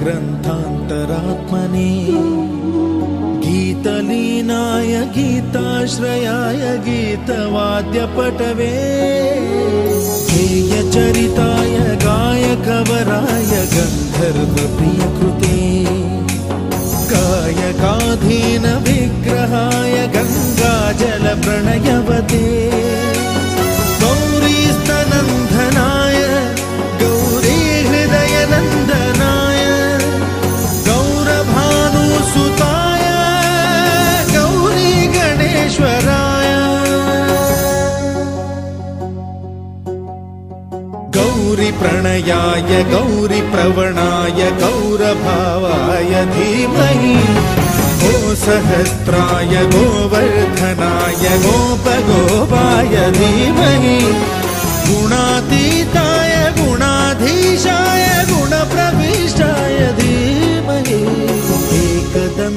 ग्रन्थान्तरात्मने गीतलीनाय गीताश्रयाय गीतवाद्यपटवे गेयचरिताय गायकवराय गन्धर्वप्रियकृते कायकाधीन विग्रहाय गङ्गाजलप्रणयवते गौरिप्रणयाय गौरिप्रवणाय गौरभावाय धीमहि। गोसहस्राय गोवर्धनाय गोपगोपाय धीमहि। गुणातीताय गुणाधीशाय गुणप्रविष्टाय धीमहि।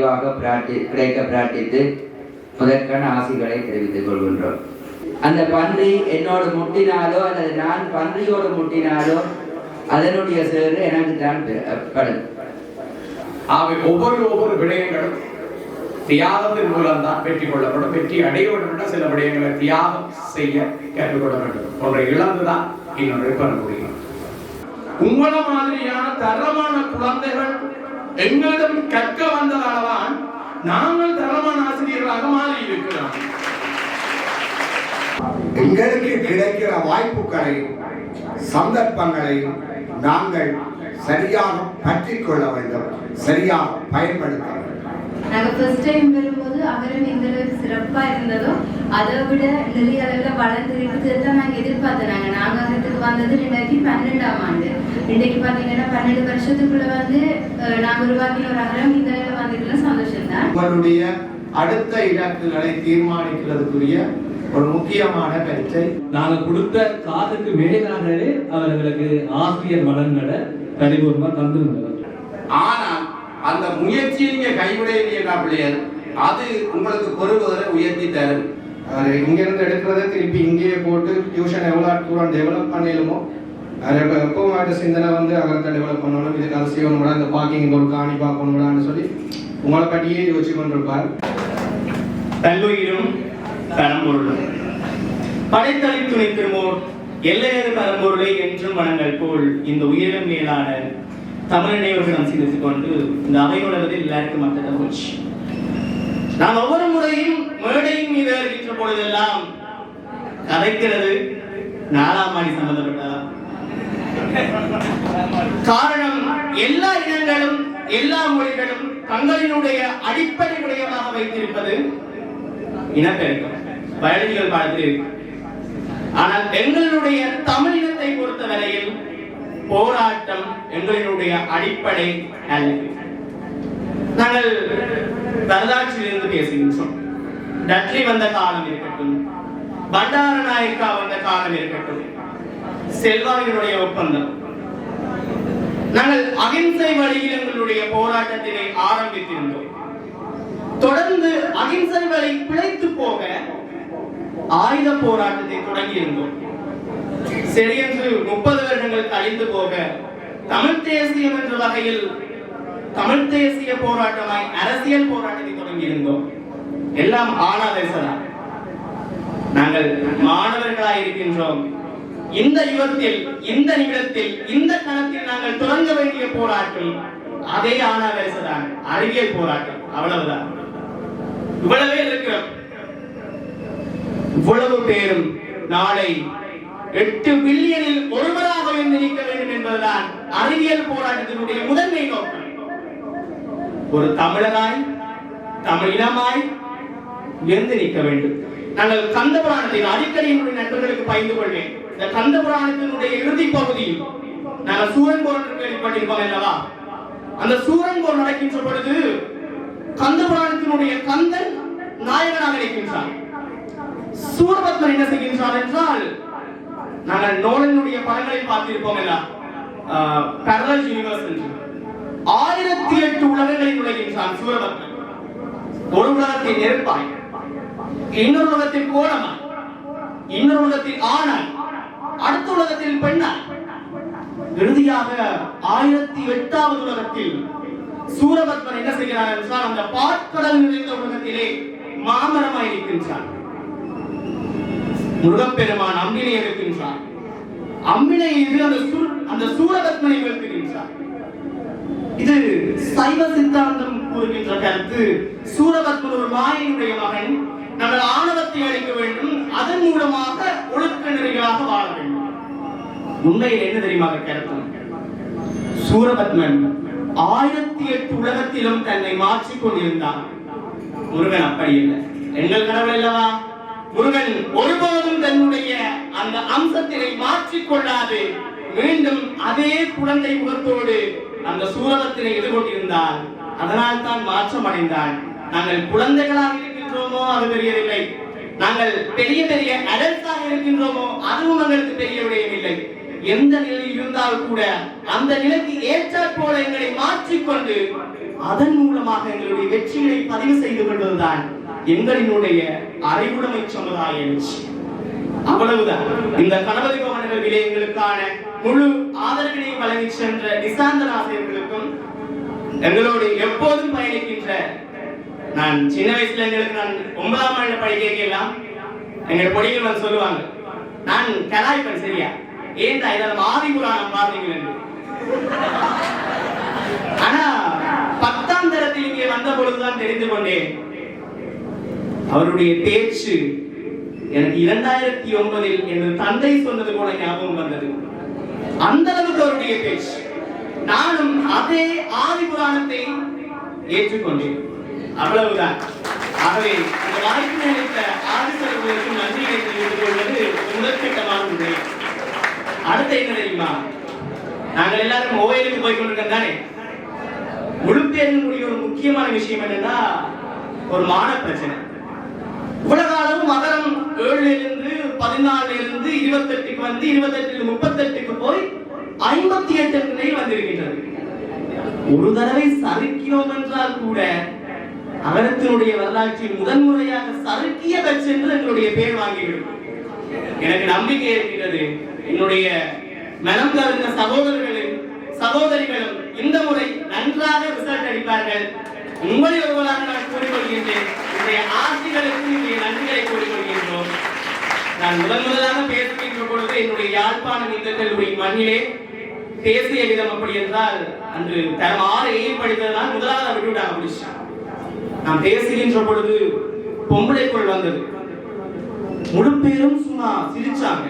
நிறைவாக பிரார்த்தி கிடைக்க பிரார்த்தித்து முதற்கான ஆசிகளை தெரிவித்துக் கொள்கின்றோம். அந்த பன்றி என்னோடு முட்டினாலோ அல்லது நான் பன்றியோடு முட்டினாலோ அதனுடைய சேறு எனக்கு தான் படும் ஆகவே ஒவ்வொரு ஒவ்வொரு விடயங்களும் தியாகத்தின் மூலம் தான் வெற்றி கொள்ளப்படும். வெற்றி அடைய வேண்டும் சில விடயங்களை தியாகம் செய்ய கற்றுக்கொள்ள வேண்டும். ஒன்றை இழந்துதான் இன்னொன்றை பெற முடியும். உங்கள மாதிரியான தரமான குழந்தைகள் எங்களிடம் கற்க வந்ததால்தான் நாங்கள் தரமான ஆசிரியர்களாக மாறி இருக்கிறோம் எங்களுக்கு கிடைக்கிற வாய்ப்புகளை சந்தர்ப்பங்களை நாங்கள் சரியாக பற்றிக் கொள்ள வேண்டும் சரியாக பயன்படுத்த வேண்டும். நாங்கள் ஃபர்ஸ்ட் டைம் வரும்போது அகரம் எந்த அளவுக்கு சிறப்பாக இருந்ததோ அதை விட நிறைய அளவில் வளர்ந்துருக்குது தான் நாங்கள் எதிர்பார்த்தோம். நாங்கள் நாங்கள் அகரத்துக்கு வந்தது ரெண்டாயிரத்தி பன்னெண்டாம் ஆண்டு. இன்றைக்கு பார்த்தீங்கன்னா பன்னெண்டு வருஷத்துக்குள்ள வந்து நாங்கள் உருவாக்கின ஒரு அகரம் இந்த அளவில் வந்ததுல சந்தோஷம் தான் உங்களுடைய அடுத்த இலக்குகளை தீர்மானிக்கிறதுக்குரிய ஒரு முக்கியமான பரீட்சை நாங்கள் கொடுத்த காசுக்கு மேலாகவே அவர்களுக்கு ஆசிரியர் வளங்களை பரிபூர்ணமா தந்துருந்தது ஆனால் அந்த முயற்சியை நீங்க கைவிடையில பிள்ளைகள் அது உங்களுக்கு பொறுப்புகளை உயர்த்தி தரும். இங்கிருந்து எடுக்கிறத திருப்பி இங்கேயே போட்டு டியூஷன் எவ்வளோ தூரம் டெவலப் பண்ணிடுமோ அது எப்போ எப்பவும் சிந்தனை வந்து அகரத்தை டெவலப் பண்ணணும் இதுக்கு அது செய்யணும் இந்த பார்க்கிங் ஒரு காணி பார்க்கணும்னு சொல்லி உங்களை பற்றியே யோசிச்சு கொண்டிருப்பார். தல்லுயிரும் பரம்பொருளும் படைத்தலை துணை திருமோர் எல்லையறு பரம்பொருளை என்றும் வணங்கல் போல் இந்த உயிரிலும் மேலான தமிழ் நாம் சிந்தித்துக் கொண்டு இந்த அவை உலகத்தில் எல்லாருக்கும் மற்ற போச்சு நாம் ஒவ்வொரு முறையும் மேடையின் மீது இருக்கின்ற பொழுதெல்லாம் கதைக்கிறது நாலாம் மாடி சம்பந்தப்பட்டதா காரணம் எல்லா இனங்களும் எல்லா மொழிகளும் தங்களினுடைய அடிப்படை விடயமாக வைத்திருப்பது இனப்பெருக்கம். பயாலஜிக்கல் பாடத்தில் ஆனால் எங்களுடைய தமிழ் இனத்தை பொறுத்த வரையில் போராட்டம் எங்களினுடைய அடிப்படை அல்ல. நாங்கள் வரலாற்றிலிருந்து பேசுகின்றோம். டட்லி வந்த காலம் இருக்கட்டும் பண்டார நாயக்கா வந்த காலம் இருக்கட்டும் செல்வாவினுடைய ஒப்பந்தம். நாங்கள் அகிம்சை வழியில் எங்களுடைய போராட்டத்தினை ஆரம்பித்திருந்தோம். தொடர்ந்து அகிம்சை வழி பிழைத்து போக ஆயுத போராட்டத்தை தொடங்கி இருந்தோம் சரியென்று முப்பது வருடங்கள் கழிந்து போக தமிழ் தேசியம் என்ற வகையில் தமிழ் தேசிய போராட்டமாய் அரசியல் போராட்டத்தை தொடங்கி இருந்தோம் எல்லாம் ஆனாதேசதான் நாங்கள் மாணவர்களாய் இருக்கின்றோம். இந்த யுகத்தில் இந்த நிமிடத்தில் இந்த கணத்தில் நாங்கள் தொடங்க வேண்டிய போராட்டம் அதே ஆனாதேசதான் அறிவியல் போராட்டம். அவ்வளவுதான். இவ்வளவே இருக்கிறோம். இவ்வளவு பேரும் நாளை எட்டு பில்லியனில் ஒருவராக உயர்ந்து வேண்டும் என்பதுதான் அறிவியல் போராட்டத்தினுடைய முதன்மை நோக்கம். ஒரு தமிழனாய் தமிழினமாய் உயர்ந்து நிற்க வேண்டும். நாங்கள் கந்த புராணத்தின் அடிக்கடி என்னுடைய நண்பர்களுக்கு பகிர்ந்து கொள்வேன். இந்த கந்த புராணத்தினுடைய இறுதி பகுதியில் நாங்கள் சூரன் போர் கேள்விப்பட்டிருப்போம் அல்லவா? அந்த சூரன் போர் நடக்கின்ற பொழுது கந்த புராணத்தினுடைய கந்தன் நாயகனாக இருக்கின்றான் சூரபத்மன் என்ன செய்கின்றான் என்றால் நாங்கள் நோலனுடைய படங்களை பார்த்திருப்போம் எல்லாம் பேரலல் யூனிவர்ஸ் என்று. ஆயிரத்தி எட்டு உலகங்களை நுழைகின்றான் சூரபத்மன். ஒரு உலகத்தை நெருப்பாய் இன்னொரு உலகத்தில் கோலமாய் இன்னொரு உலகத்தில் ஆணாய் அடுத்த உலகத்தில் பெண்ணாய். இறுதியாக ஆயிரத்தி எட்டாவது உலகத்தில் சூரபத்மன் என்ன செய்கிறார் என்றால் அந்த பாற்கடல் நிறைந்த உலகத்திலே மாமரமாய் இருக்கின்றான் முருகப்பெருமான் அம்பினை இருக்கின்றான் அம்பினை இது அந்த சூர் அந்த சூரபத்மனை வீழ்த்துகின்றார் இது சைவ சித்தாந்தம் கூறுகின்ற கருத்து. சூரபத்மன் ஒரு மாயினுடைய மகன் நாங்கள் ஆணவத்தை அளிக்க வேண்டும். அதன் மூலமாக ஒழுக்க நெறிகளாக வாழ வேண்டும். உண்மையில் என்ன தெரியுமா கருத்து? சூரபத்மன் ஆயிரத்தி எட்டு உலகத்திலும் தன்னை மாற்றிக் கொண்டிருந்தான். முருகன் அப்படி இல்லை. எங்கள் கடவுள் அல்லவா? முருகன் ஒருபோதும் தன்னுடைய அந்த அம்சத்தினை மாற்றிக் கொள்ளாது. மீண்டும் அதே குழந்தை முகத்தோடு அந்த சூரதத்தினை எதிர்கொண்டிருந்தார் அதனால் தான் மாற்றம் அடைந்தான் நாங்கள் குழந்தைகளாக இருக்கின்றோமோ அது தெரியவில்லை. நாங்கள் பெரிய பெரிய அடல்ஸாக இருக்கின்றோமோ அதுவும் எங்களுக்கு பெரிய விடயமில்லை எந்த நிலையில் இருந்தால் கூட அந்த நிலைக்கு ஏற்றாற் போல எங்களை மாற்றிக்கொண்டு அதன் மூலமாக எங்களுடைய வெற்றிகளை பதிவு செய்து கொள்வதுதான் எங்களினுடைய அறிவுடைமை சமுதாய வெற்றி அவ்வளவுதான். இந்த கணபதி பவனங்கள் விலையங்களுக்கான முழு ஆதரவினை வழங்கி சென்ற நிசாந்தன் ஆசிரியர்களுக்கும் எங்களோடு எப்போதும் பயணிக்கின்ற நான் சின்ன வயசுல எங்களுக்கு நான் ஒன்பதாம் ஆண்டு படிக்க எல்லாம் எங்க பொடிகள் வந்து சொல்லுவாங்க நான் கலாய்ப்பேன் சரியா? ஏன்டா இதில் ஆதி புராணம் பார்த்தீங்க ஆனா பத்தாம் தரத்தில் இங்கே வந்த பொழுதுதான் தெரிந்து கொண்டேன். அவருடைய பேச்சு எனக்கு இரண்டாயிரத்தி ஒன்பதில் எனது தந்தை சொன்னது போல ஞாபகம் வந்தது. அந்த அளவுக்கு அவருடைய பேச்சு. நானும் அதே ஆதி புராணத்தை ஏற்றுக்கொண்டேன். அவ்வளவுதான். ஆகவே இந்த வாய்ப்பு அளித்த ஆதிசர்களுக்கு நன்றியை தெரிவித்துக் கொள்வது முதற்கட்டமான உண்மை அடுத்த என்ன தெரியுமா? நாங்கள் எல்லாரும் ஓயலுக்கு போய் கொண்டிருக்கோம் தானே? முழுப்பேரினுடைய ஒரு முக்கியமான விஷயம் என்னன்னா ஒரு மான பிரச்சனை. உலக அளவு மகரம் ஏழுலிருந்து இருந்து இருபத்தெட்டுக்கு வந்து இருபத்தெட்டுல முப்பத்தெட்டுக்கு போய் ஐம்பத்தி எட்டு நிலை வந்திருக்கின்றது. ஒரு தடவை சறுக்கிறோம் என்றால் கூட அகரத்தினுடைய வரலாற்றில் முதன்முறையாக சறுக்கிய கட்சி என்று எங்களுடைய பேர் வாங்கிவிடும். எனக்கு நம்பிக்கை இருக்கிறது. என்னுடைய மனம் கலந்த சகோதரர்களும் சகோதரிகளும் இந்த முறை நன்றாக ரிசல்ட் அடிப்பார்கள் உங்களை ஒருவராக நான் கூறிக்கொள்கின்றேன். இன்றைய ஆசிரியர்களுக்கு இன்றைய நன்றிகளை கூறிக்கொள்கின்றோம். நான் முதன் முதலாக பேசுகின்ற பொழுது என்னுடைய யாழ்ப்பாணம் இந்த கல்லூரி மண்ணிலே பேசிய விதம் அப்படி என்றால் அன்று தரம் ஆறு ஏழு படித்ததனால் முதலாவது விட்டுவிட்டாங்க முடிச்சான் நான் பேசுகின்ற பொழுது பொம்பளைக்குள் வந்தது. முழு பேரும் சும்மா சிரிச்சாங்க.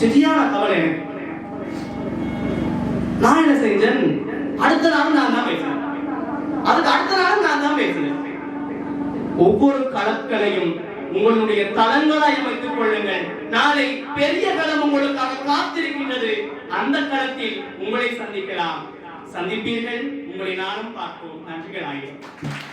சரியான கவலை எனக்கு. நான் என்ன செஞ்சேன்? அடுத்த நாள் நான் தான் பேசினேன் அதுக்கு அடுத்த நாள் நான் தான் பேசுறேன் ஒவ்வொரு களக்களையும் உங்களுடைய தளங்களாய் வைத்துக் கொள்ளுங்கள். நாளை பெரிய களம் உங்களுக்காக காத்திருக்கின்றது. அந்த களத்தில் உங்களை சந்திக்கலாம். சந்திப்பீர்கள். உங்களை நானும் பார்ப்போம். நன்றிகள் ஆகிறோம்